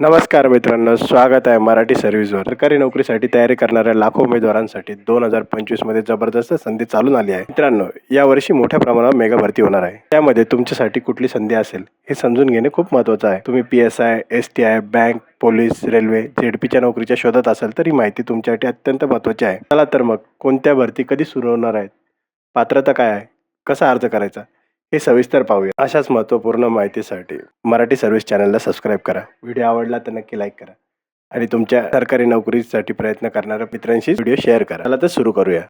नमस्कार मित्रांनो स्वागत आहे मराठी सर्व्हिसवर सरकारी नोकरीसाठी तयारी करणाऱ्या लाखो उमेदवारांसाठी दोन हजार पंचवीसमध्ये जबरदस्त संधी चालून आली आहे. मित्रांनो यावर्षी मोठ्या प्रमाणावर मेगा भरती होणार आहे. त्यामध्ये तुमच्यासाठी कुठली संधी असेल हे समजून घेणे खूप महत्त्वाचं आहे. तुम्ही P S I S T I bank police railway झेडपीच्या नोकरीच्या शोधात असाल तर ही माहिती तुमच्यासाठी अत्यंत महत्त्वाची आहे. चला तर मग कोणत्या भरती कधी सुरू होणार आहेत? पात्रता काय आहे? कसा अर्ज करायचा? हे सविस्तर पाहूया. अशाच महत्त्वपूर्ण माहितीसाठी मराठी सर्व्हिस चॅनलला सबस्क्राईब करा. व्हिडिओ आवडला तर नक्की लाईक करा. आणि तुमच्या सरकारी नोकरीसाठी प्रयत्न करणाऱ्या मित्रांशी व्हिडिओ शेअर करा. चला तर सुरू करूया.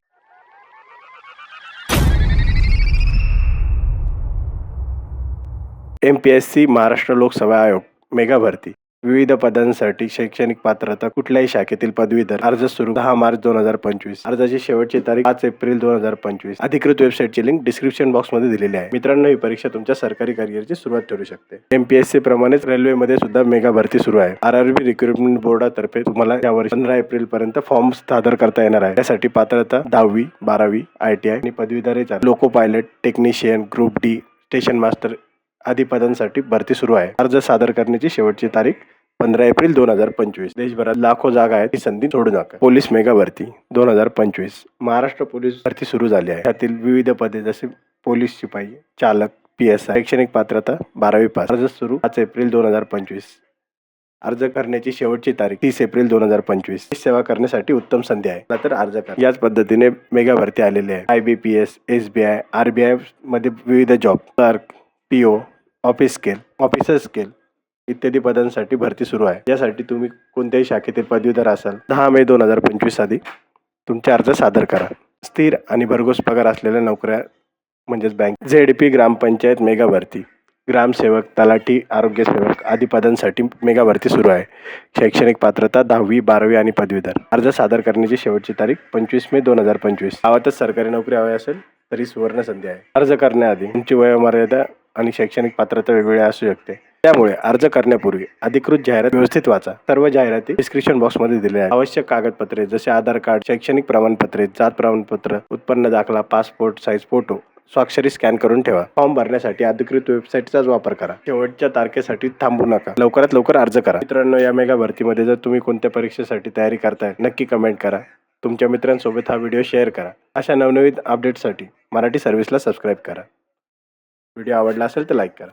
M P S C Maharashtra लोकसेवा आयोग मेगा भरती विविध पदांसाठी शैक्षणिक पात्रता कुठल्याही शाखेतील पदवीधर अर्ज सुरू दहा मार्च दोन हजार पंचवीस. अर्जाची शेवटची तारीख पाच एप्रिल दोन हजार पंचवीस. अधिकृत वेबसाईटची लिंक डिस्क्रिप्शन बॉक्समध्ये दिलेली आहे. मित्रांनो ही परीक्षा तुमच्या सरकारी करिअरची सुरुवात ठरू शकते. एमपीएससी प्रमाणेच रेल्वेमध्ये सुद्धा मेगा भरती सुरू आहे. आर आर बी रिक्रुटमेंट बोर्डातर्फे तुम्हाला यावर्षी पंधरा एप्रिल पर्यंत फॉर्म सादर करता येणार आहे. त्यासाठी पात्रता दहावी बारावी आय टी आय आणि पदवीधर loco pilot technician group D station master आदी पदांसाठी भरती सुरू आहे. अर्ज सादर करण्याची शेवटची तारीख पंधरा एप्रिल दोन हजार पंचवीस. देशभरात लाखो जागा आहेत ही संधी सोडू नका. पोलीस मेगा भरती दोन हजार पंचवीस. महाराष्ट्र पोलीस भरती सुरू झाली आहे. त्यातील विविध पदे जसे पोलीस शिपाई चालक पी एस आय शैक्षणिक पात्रता बारावी पास. अर्ज सुरू पाच एप्रिल दोन हजार पंचवीस. अर्ज करण्याची शेवटची तारीख तीस एप्रिल दोन हजार पंचवीस. ही सेवा करण्यासाठी उत्तम संधी आहे. तर अर्ज करा. याच पद्धतीने मेगा भरती आलेली आहे. I B P S S B I R B आयमध्ये विविध job clerk P O office scale officer scale इत्यादी पदांसाठी भरती सुरू आहे. यासाठी तुम्ही कोणत्याही शाखेतील पदवीधर असाल दहा मे दोन हजार पंचवीस आधी तुमचे अर्ज सादर करा. स्थिर आणि भरघोस पगार असलेल्या नोकऱ्या म्हणजेच बँक झेड पी ग्रामपंचायत मेगा भरती ग्रामसेवक तलाठी आरोग्य सेवक आदी पदांसाठी मेगा भरती सुरू आहे. शैक्षणिक पात्रता दहावी बारावी आणि पदवीधर. अर्ज सादर करण्याची शेवटची तारीख पंचवीस मे दोन हजार पंचवीस. गावातच सरकारी नोकरी हवी असेल तरी सुवर्ण संधी आहे. अर्ज करण्याआधी तुमची वयोमर्यादा आणि शैक्षणिक पात्रता वेगवेगळ्या असू शकते. त्यामुळे अर्ज करण्यापूर्वी अधिकृत जाहिरात व्यवस्थित वाचा. सर्व जाहिराती डिस्क्रिप्शन बॉक्समध्ये दिल्या आहेत. आवश्यक कागदपत्रे जसे आधार कार्ड शैक्षणिक प्रमाणपत्रे जात प्रमाणपत्र उत्पन्न दाखला पासपोर्ट साईज फोटो स्वाक्षरी स्कॅन करून ठेवा. फॉर्म भरण्यासाठी अधिकृत वेबसाईटचाच वापर करा. शेवटच्या तारखेसाठी थांबू नका. लवकरात लवकर अर्ज करा. मित्रांनो या मेगा भरतीमध्ये जर तुम्ही कोणत्या परीक्षेसाठी तयारी करताय नक्की कमेंट करा. तुमच्या मित्रांसोबत हा व्हिडिओ शेअर करा. अशा नवनवीन अपडेटसाठी मराठी सर्व्हिसला सबस्क्राईब करा. व्हिडिओ आवडला असेल तर लाईक करा.